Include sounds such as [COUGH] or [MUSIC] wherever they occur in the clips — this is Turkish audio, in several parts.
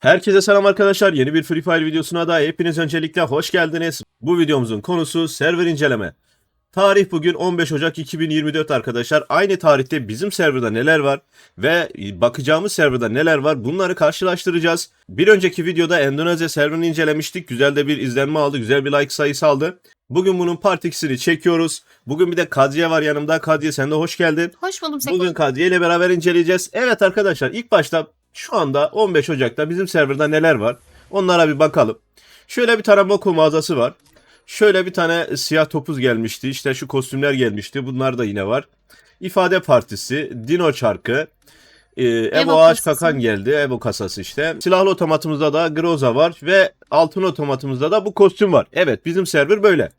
Herkese selam arkadaşlar. Yeni bir Free Fire videosuna da hepiniz öncelikle hoş geldiniz. Bu videomuzun konusu server inceleme. Tarih bugün 15 Ocak 2024 arkadaşlar. Aynı tarihte bizim serverda neler var ve bakacağımız serverda neler var bunları karşılaştıracağız. Bir önceki videoda Endonezya serverini incelemiştik. Güzel de bir izlenme aldı. Güzel bir like sayısı aldı. Bugün bunun part 2'sini çekiyoruz. Bugün bir de Kadriye var yanımda. Kadriye sen de hoş geldin. Hoş buldum. Bugün Kadriye ile beraber inceleyeceğiz. Evet arkadaşlar ilk başta şu anda 15 Ocak'ta bizim serverda neler var? Onlara bir bakalım. Şöyle bir tane Moko mağazası var. Şöyle bir tane siyah topuz gelmişti. İşte şu kostümler gelmişti. Bunlar da yine var. İfade Partisi, Dino Çarkı, e, Evo, Evo Ağaç kasası. Kakan geldi. Evo kasası işte. Silahlı otomatımızda da Groza var ve altın otomatımızda da bu kostüm var. Evet bizim server böyle.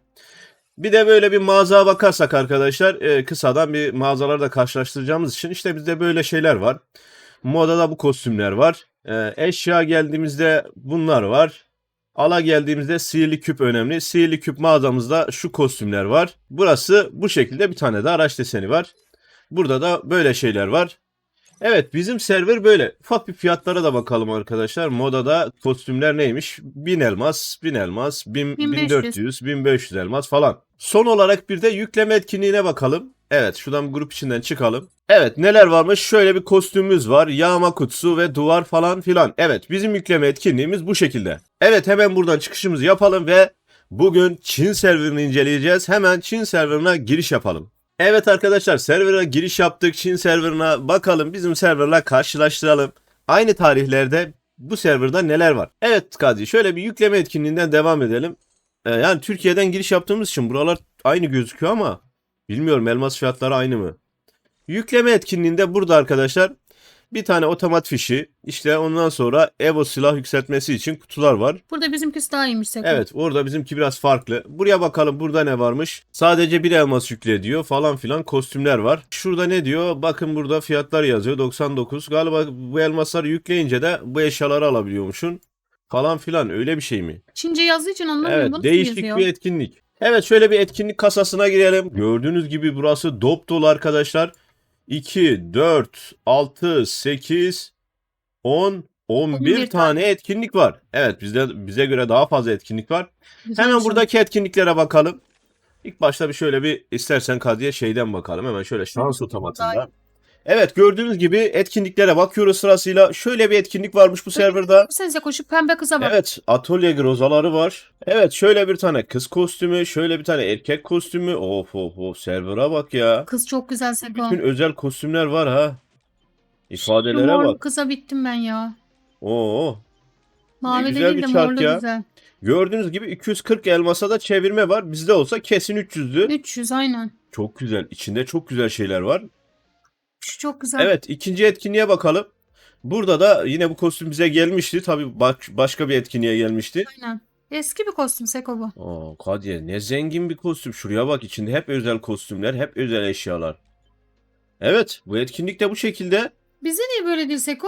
Bir de böyle bir mağazaya bakarsak arkadaşlar e, kısadan bir mağazalarda karşılaştıracağımız için işte bizde böyle şeyler var. Modada bu kostümler var. E, eşya geldiğimizde bunlar var. Ala geldiğimizde sihirli küp önemli. Sihirli küp mağazamızda şu kostümler var. Burası bu şekilde bir tane de araç deseni var. Burada da böyle şeyler var. Evet bizim server böyle. Ufak bir fiyatlara da bakalım arkadaşlar. Modada kostümler neymiş? 1000 elmas, 1000 elmas, 1000, 1500. 1400, 1500 elmas falan. Son olarak bir de yükleme etkinliğine bakalım. Evet şuradan grup içinden çıkalım. Evet neler varmış? Şöyle bir kostümümüz var. Yağma kutusu ve duvar falan filan. Evet bizim yükleme etkinliğimiz bu şekilde. Evet hemen buradan çıkışımızı yapalım ve bugün Çin serverini inceleyeceğiz. Hemen Çin serverına giriş yapalım. Evet arkadaşlar server'a giriş yaptık. Çin serverına bakalım. Bizim serverla karşılaştıralım. Aynı tarihlerde bu serverda neler var? Evet Kadri şöyle bir yükleme etkinliğinden devam edelim. Ee, yani Türkiye'den giriş yaptığımız için buralar aynı gözüküyor ama bilmiyorum elmas fiyatları aynı mı? Yükleme etkinliğinde burada arkadaşlar bir tane otomat fişi işte ondan sonra Evo silah yükseltmesi için kutular var. Burada bizimkisi daha iyiymiş Seko. Evet orada bizimki biraz farklı. Buraya bakalım burada ne varmış. Sadece bir elmas yükle diyor falan filan kostümler var. Şurada ne diyor? Bakın burada fiyatlar yazıyor 99. Galiba bu elmasları yükleyince de bu eşyaları alabiliyormuşsun. Falan filan öyle bir şey mi? Çince yazdığı için anlamıyorum. Evet Bu nasıl değişik yazıyor? bir etkinlik. Evet şöyle bir etkinlik kasasına girelim. Gördüğünüz gibi burası dop dolu arkadaşlar. 2, 4, 6, 8, 10, 11 11 tane etkinlik var. Evet bizde bize göre daha fazla etkinlik var. Güzel Hemen şey. buradaki etkinliklere bakalım. İlk başta bir şöyle bir istersen Kadriye şeyden bakalım. Hemen şöyle şans otomatında. Evet gördüğünüz gibi etkinliklere bakıyoruz sırasıyla. Şöyle bir etkinlik varmış bu serverda. Sen Seko şu pembe kıza bak. Evet atölye grozaları var. Evet şöyle bir tane kız kostümü. Şöyle bir tane erkek kostümü. Of of of server'a bak ya. Kız çok güzel Seko. Bütün özel kostümler var ha. İfadelere mor bak. kıza bittim ben ya. Oo. Mavi de güzel değil bir çark morlu ya. güzel. Gördüğünüz gibi 240 elmasa da çevirme var. Bizde olsa kesin 300'lü. 300 aynen. Çok güzel. İçinde çok güzel şeyler var. Şu çok güzel. Evet ikinci etkinliğe bakalım. Burada da yine bu kostüm bize gelmişti. Tabii bak, başka bir etkinliğe gelmişti. Aynen. Eski bir kostüm Seko bu. Aa Kadriye ne zengin bir kostüm. Şuraya bak içinde hep özel kostümler, hep özel eşyalar. Evet bu etkinlik de bu şekilde. Bize niye böyle değil Seko?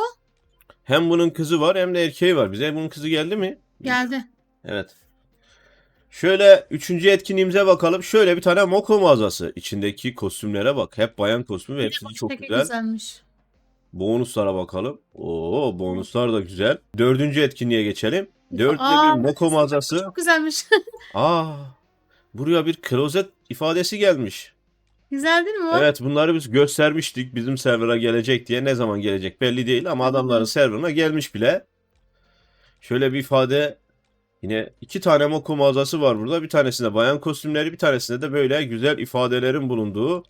Hem bunun kızı var hem de erkeği var. Bize bunun kızı geldi mi? Geldi. Evet. Şöyle üçüncü etkinliğimize bakalım. Şöyle bir tane Moko mağazası. İçindeki kostümlere bak. Hep bayan kostümü ve hepsi de çok Peki güzel. güzelmiş. Bonuslara bakalım. Oo bonuslar da güzel. Dördüncü etkinliğe geçelim. Dörtte Aa, bir Moko mağazası. Çok güzelmiş. [LAUGHS] Aa buraya bir klozet ifadesi gelmiş. güzel değil mi o? Evet bunları biz göstermiştik bizim server'a gelecek diye. Ne zaman gelecek belli değil ama adamların serverına gelmiş bile. Şöyle bir ifade yine iki tane Moko mağazası var burada. Bir tanesinde bayan kostümleri bir tanesinde de böyle güzel ifadelerin bulunduğu.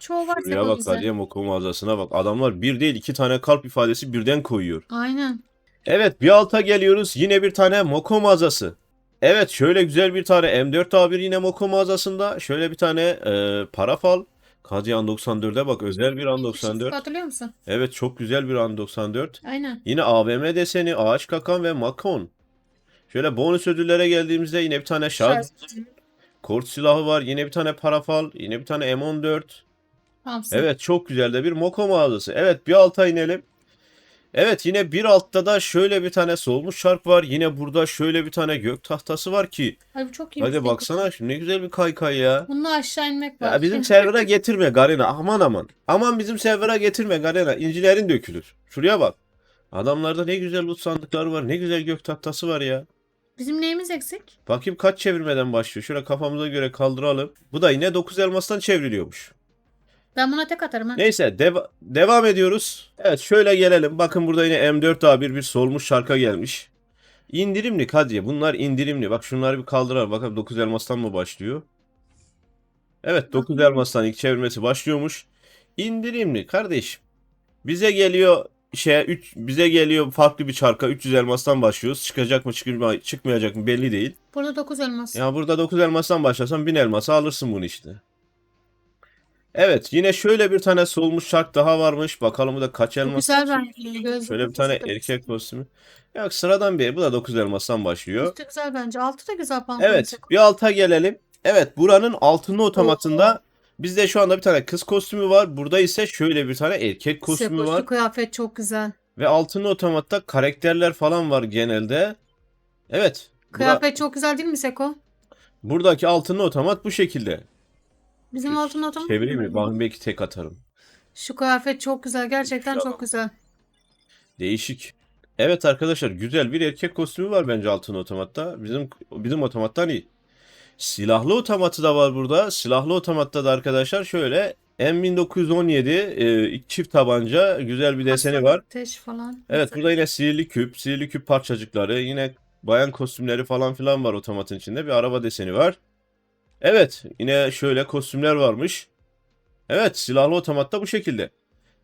Çoğu var Şuraya bak bize. Kadriye Moko mağazasına bak. Adamlar bir değil iki tane kalp ifadesi birden koyuyor. Aynen. Evet bir alta geliyoruz. Yine bir tane Moko mağazası. Evet şöyle güzel bir tane M4A1 yine Moko mağazasında. Şöyle bir tane e, parafal. Kadiyan 94'e bak özel bir an 94. Hatırlıyor musun? Evet çok güzel bir an 94. Aynen. Yine AVM deseni, ağaç kakan ve makon. Şöyle bonus ödüllere geldiğimizde yine bir tane şarj, kort silahı var. Yine bir tane parafal, yine bir tane M14. Tamam. Seko. Evet çok güzel de bir Moko mağazası. Evet bir alta inelim. Evet yine bir altta da şöyle bir tane solmuş şark var. Yine burada şöyle bir tane gök tahtası var ki. Ay bu çok iyi. Hadi baksana şu ne güzel bir kaykay ya. Bununla aşağı inmek var. Ya bizim server'a getirme Garena aman aman. Aman bizim server'a getirme Garena. İncilerin dökülür. Şuraya bak. Adamlarda ne güzel loot sandıkları var. Ne güzel gök tahtası var ya. Bizim neyimiz eksik? Bakayım kaç çevirmeden başlıyor. Şöyle kafamıza göre kaldıralım. Bu da yine 9 elmastan çevriliyormuş. Ben buna tek atarım ha. Neyse deva- devam ediyoruz. Evet şöyle gelelim. Bakın burada yine M4A1 bir solmuş şarka gelmiş. İndirimli Kadriye. Bunlar indirimli. Bak şunları bir kaldıralım. Bakalım 9 elmastan mı başlıyor? Evet 9 Bakın. elmastan ilk çevirmesi başlıyormuş. İndirimli kardeşim. Bize geliyor şey 3 bize geliyor farklı bir çarka 300 elmastan başlıyoruz. Çıkacak mı çıkma- çıkmayacak mı belli değil. Burada 9 elmas. Ya burada 9 elmastan başlasan 1000 elması alırsın bunu işte. Evet yine şöyle bir tane solmuş şark daha varmış. Bakalım bu da kaç elmas? güzel bence. Göz Şöyle bir tane erkek kostümü. Yok sıradan bir bu da 9 elmastan başlıyor. Üstü güzel bence. Altı da güzel pantolon. Evet bir alta gelelim. Evet buranın altınlı otomatında bizde şu anda bir tane kız kostümü var. Burada ise şöyle bir tane erkek kostümü var. Şu kıyafet çok güzel. Ve altınlı otomatta karakterler falan var genelde. Evet. bura- Kıyafet çok güzel değil mi Seko? buradaki altınlı otomat bu şekilde. Bizim altın otom. Çevireyim mi? Bakın belki tek atarım. Şu kıyafet çok güzel. Gerçekten çok güzel. Değişik. Evet arkadaşlar güzel bir erkek kostümü var bence altın otomatta. Bizim bizim otomattan iyi. Silahlı otomatı da var burada. Silahlı otomatta da arkadaşlar şöyle M1917 e, çift tabanca güzel bir deseni var. Ateş falan. Evet burada yine sihirli küp, sihirli küp parçacıkları, yine bayan kostümleri falan filan var otomatın içinde. Bir araba deseni var. Evet yine şöyle kostümler varmış. Evet silahlı otomatta bu şekilde.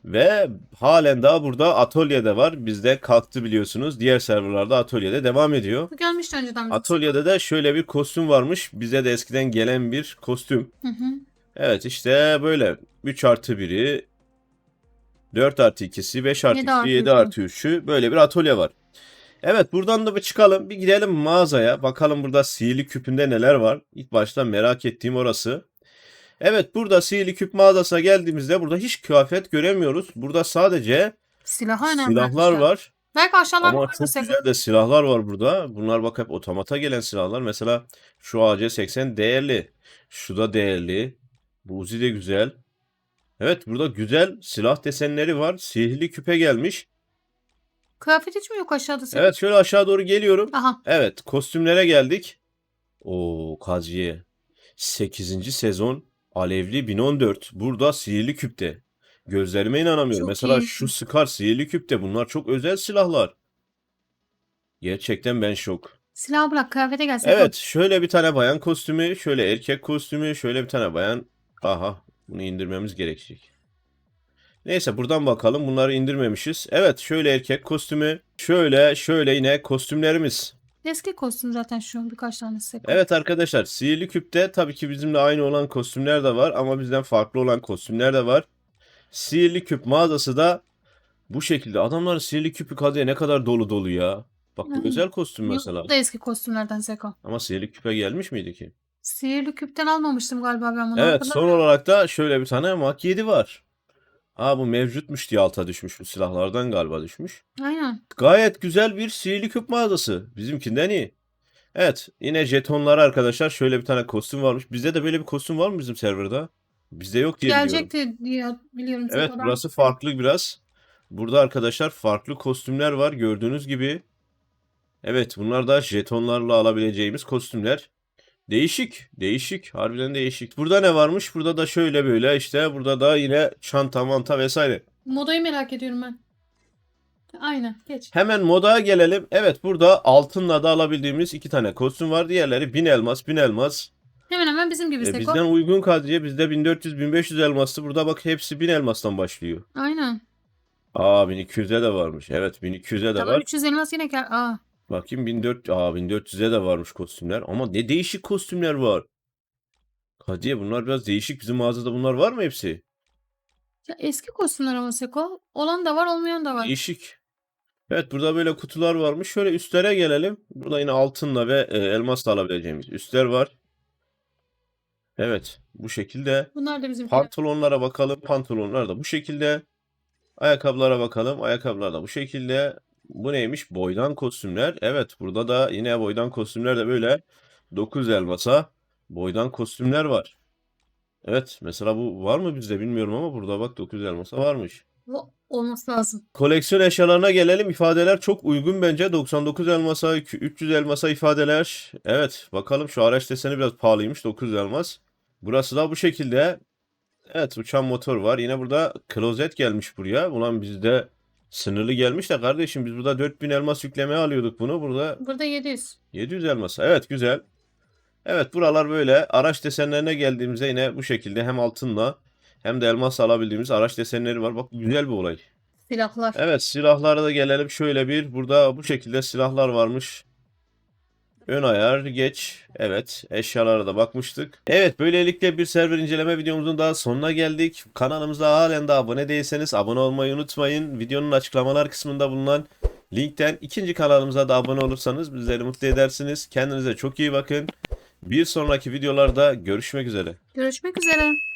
Ve halen daha burada atölyede var. Bizde kalktı biliyorsunuz. Diğer serverlarda atölyede devam ediyor. Bu gelmişti önceden. bize. Atölyede de şöyle bir kostüm varmış. Bize de eskiden gelen bir kostüm. Hı hı. Evet işte böyle 3 artı 1'i 4 artı 2'si 5 artı 7 2'si artı 7 üçü. artı 3'ü böyle bir atölye var. Evet buradan da bir çıkalım bir gidelim mağazaya bakalım burada sihirli küpünde neler var. İlk başta merak ettiğim orası. Evet burada sihirli küp mağazasına geldiğimizde burada hiç kıyafet göremiyoruz. Burada sadece Silahı önemli. silahlar var. Belki aşağılarda Ama çok güzel de silahlar var burada. Bunlar bak hep otomata gelen silahlar. Mesela şu AC-80 değerli. Şu da değerli. Bu Uzi de güzel. Evet burada güzel silah desenleri var. Sihirli küpe gelmiş. Kıyafet hiç mi yok aşağıda Seko? Evet şöyle aşağı doğru geliyorum. Aha. Evet kostümlere geldik. Oo Kaziye. 8. sezon Alevli 1014. Burada sihirli küpte. Gözlerime inanamıyorum. Çok Mesela iyi. şu Scar sihirli küpte. Bunlar çok özel silahlar. Gerçekten ben şok. Silahı bırak kıyafete gel Seko. Evet, şöyle bir tane bayan kostümü, şöyle erkek kostümü, şöyle bir tane bayan. Aha, bunu indirmemiz gerekecek. Neyse buradan bakalım. Bunları indirmemişiz. Evet, şöyle erkek kostümü, şöyle şöyle yine kostümlerimiz. Eski kostüm zaten şu birkaç tane Seko. Evet arkadaşlar, sihirli küpte tabii ki bizimle aynı olan kostümler de var ama bizden farklı olan kostümler de var. Sihirli küp mağazası da bu şekilde. Adamların sihirli küpü kadeye ne kadar dolu dolu ya. Bak bu Hı. özel kostüm mesela. Bu da eski kostümlerden Seko. Ama sihirli küpe gelmiş miydi ki? Sihirli küpten almamıştım galiba ben bunu. Evet son olarak da şöyle bir tane Mak 7 var. Aa bu mevcutmuş diye alta düşmüş bu silahlardan galiba düşmüş. Aynen. Gayet güzel bir sihirli küp mağazası. Bizimkinden iyi. Evet yine jetonlar arkadaşlar şöyle bir tane kostüm varmış. Bizde de böyle bir kostüm var mı bizim serverda? Bizde yok diye biliyorum. Gelecekti diye biliyorum Evet Seko'dan. burası farklı biraz. Burada arkadaşlar farklı kostümler var gördüğünüz gibi. Evet bunlar da jetonlarla alabileceğimiz kostümler. Değişik, değişik, harbiden değişik. Burada ne varmış? Burada da şöyle böyle işte burada da yine çanta manta vesaire. Modayı merak ediyorum ben. Aynen geç. Hemen modaya gelelim. Evet burada altınla da alabildiğimiz iki tane kostüm var. Diğerleri 1000 elmas, 1000 elmas. Hemen hemen bizim gibi E, Seko. bizden uygun kadriye bizde 1400-1500 elmaslı. Burada bak hepsi 1000 elmastan başlıyor. Aynen. Aa 1200'e de varmış. Evet 1200'e de Tamam var. 300 elmas yine kar. Aa. Bakayım 1400 Aa 1400'e de varmış kostümler. Ama ne değişik kostümler var. Hadiye bunlar biraz değişik. Bizim mağazada bunlar var mı hepsi? Ya eski kostümler ama Seko. Olan da var olmayan da var. Değişik. Evet burada böyle kutular varmış. Şöyle üstlere gelelim. Burada yine altınla ve e, elmasla alabileceğimiz üstler var. Evet bu şekilde. Bunlar da bizim. Pantolonlara bakalım. Pantolonlar da bu şekilde. Ayakkabılara bakalım. Ayakkabılar da bu şekilde. Bu neymiş? Boydan kostümler. Evet burada da yine boydan kostümler de böyle 9 elmasa boydan kostümler var. Evet mesela bu var mı bizde bilmiyorum ama burada bak 9 elmasa varmış. O, olması lazım. Koleksiyon eşyalarına gelelim. İfadeler çok uygun bence. 99 elmasa, 300 elmasa ifadeler. Evet bakalım şu araç deseni biraz pahalıymış. 900 elmas. Burası da bu şekilde. Evet uçan motor var. Yine burada klozet gelmiş buraya. Ulan bizde sınırlı gelmiş de kardeşim biz burada 4000 elmas yüklemeye alıyorduk bunu. Burada Burada 700. 700 elmas. Evet güzel. Evet buralar böyle. Araç desenlerine geldiğimizde yine bu şekilde hem altınla hem de elmas alabildiğimiz araç desenleri var. Bak güzel bir olay. Silahlar. Evet silahlara da gelelim. Şöyle bir burada bu şekilde silahlar varmış. Ön ayar geç. Evet eşyalara da bakmıştık. Evet böylelikle bir server inceleme videomuzun daha sonuna geldik. Kanalımıza halen de abone değilseniz abone olmayı unutmayın. Videonun açıklamalar kısmında bulunan linkten ikinci kanalımıza da abone olursanız bizleri mutlu edersiniz. Kendinize çok iyi bakın. Bir sonraki videolarda görüşmek üzere. Görüşmek üzere.